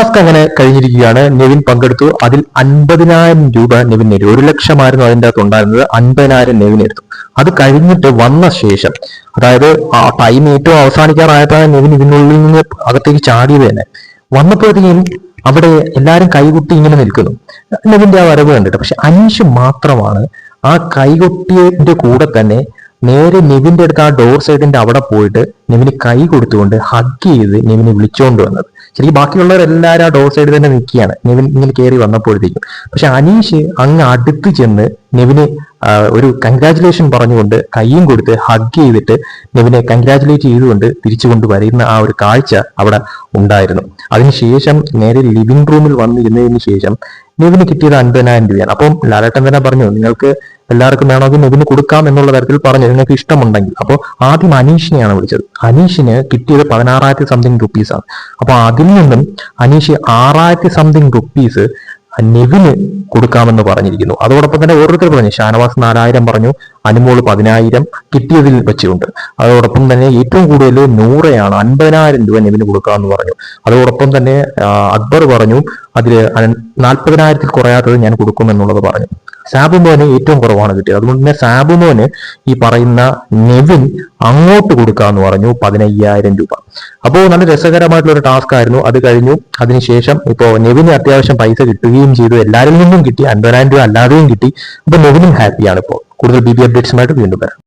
Task അങ്ങനെ കഴിഞ്ഞിരിക്കുകയാണ്. നെവിൻ പങ്കെടുത്തു. അതിൽ അൻപതിനായിരം രൂപ നെവിൻ നേടി. ഒരു ലക്ഷമായിരുന്നു അതിന്റെ അകത്ത് ഉണ്ടായിരുന്നത്. അൻപതിനായിരം നെവിൻ എടുത്തു. അത് കഴിഞ്ഞിട്ട് വന്ന ശേഷം അതായത് ആ ടൈം ഏറ്റവും അവസാനിക്കാറായപ്പോഴാണ് നെവിൻ ഇതിനുള്ളിൽ നിന്ന് അകത്തേക്ക് ചാടിയത് തന്നെ. വന്നപ്പോഴത്തേക്കും അവിടെ എല്ലാരും കൈകുട്ടി ഇങ്ങനെ നിൽക്കുന്നു. നെവിന്റെ ആ വരവ് കണ്ടിട്ട്. പക്ഷെ അനീഷ് മാത്രമാണ് ആ കൈകൊട്ടിയതിന്റെ കൂടെ തന്നെ നേരെ നിവിന്റെ അടുത്ത് ആ ഡോർ സൈഡിന്റെ അവിടെ പോയിട്ട് നിവിന് കൈ കൊടുത്തുകൊണ്ട് ഹഗ് ചെയ്ത് നെവിനെ വിളിച്ചുകൊണ്ട് വന്നത്. ശരിക്കും ബാക്കിയുള്ളവരെല്ലാവരും ആ ഡോർ സൈഡിൽ തന്നെ നിൽക്കുകയാണ്. നിവിൻ ഇങ്ങനെ കയറി വന്നപ്പോഴത്തേക്കും. പക്ഷെ അനീഷ് അങ്ങ് അടുത്ത് ചെന്ന് നെവിന് ഒരു കൺഗ്രാചുലേഷൻ പറഞ്ഞുകൊണ്ട് കൈയും കൊടുത്ത് ഹഗ് ചെയ്തിട്ട് നെവിനെ കൺഗ്രാചുലേറ്റ് ചെയ്തുകൊണ്ട് തിരിച്ചു കൊണ്ടുവരുന്ന ആ ഒരു കാഴ്ച അവിടെ ഉണ്ടായിരുന്നു. അതിനുശേഷം നേരെ ലിവിംഗ് റൂമിൽ വന്നിരുന്നതിന് ശേഷം നെവിന് കിട്ടിയത് അൻപതിനായിരം രൂപയാണ്. അപ്പം ലാലേട്ടൻ തന്നെ പറഞ്ഞു നിങ്ങൾക്ക് എല്ലാവർക്കും വേണമെങ്കിൽ നെവിന് കൊടുക്കാം എന്നുള്ള തരത്തിൽ പറഞ്ഞു. നിങ്ങൾക്ക് ഇഷ്ടമുണ്ടെങ്കിൽ. അപ്പോൾ ആദ്യം അനീഷിനെയാണ് വിളിച്ചത്. അനീഷിന് കിട്ടിയത് പതിനാറായിരത്തി സംതിങ് റുപ്പീസ് ആണ്. അപ്പോൾ അതിൽ നിന്നും അനീഷ് ആറായിരത്തി സംതിങ് റുപ്പീസ് നെവിന് കൊടുക്കാമെന്ന് പറഞ്ഞിരിക്കുന്നു. അതോടൊപ്പം തന്നെ ഓരോരുത്തർ പറഞ്ഞു ഷാനവാസ് നാലായിരം പറഞ്ഞു അനുമോൾ പതിനായിരം കിട്ടിയതിൽ വെച്ചുകൊണ്ട്. അതോടൊപ്പം തന്നെ ഏറ്റവും കൂടുതൽ നൂറയാണ് അൻപതിനായിരം രൂപ നെവിന് കൊടുക്കാമെന്ന് പറഞ്ഞു. അതോടൊപ്പം തന്നെ അക്ബർ പറഞ്ഞു അതിൽ നാൽപ്പതിനായിരത്തിൽ കുറയാത്തത് ഞാൻ കൊടുക്കുമെന്നുള്ളത് പറഞ്ഞു. സാബുമോന് ഏറ്റവും കുറവാണ് കിട്ടിയത്. അതുകൊണ്ട് തന്നെ സാബുമോന് ഈ പറയുന്ന നെവിൻ അങ്ങോട്ട് കൊടുക്കാന്ന് പറഞ്ഞു പതിനയ്യായിരം രൂപ. അപ്പോൾ നല്ല രസകരമായിട്ടുള്ള ഒരു ടാസ്ക് ആയിരുന്നു. അത് കഴിഞ്ഞു. അതിനുശേഷം ഇപ്പോൾ നെവിന് അത്യാവശ്യം പൈസ കിട്ടുകയും ചെയ്തു. എല്ലാവരിൽ നിന്നും കിട്ടി. അൻപതിനായിരം രൂപ അല്ലാതെയും കിട്ടി. അപ്പൊ നെവിനും ഹാപ്പിയാണ് ഇപ്പോൾ കൂടുതൽ ബി ബി അപ്ഡേറ്റ്സുമായിട്ട് വീണ്ടും വരാം.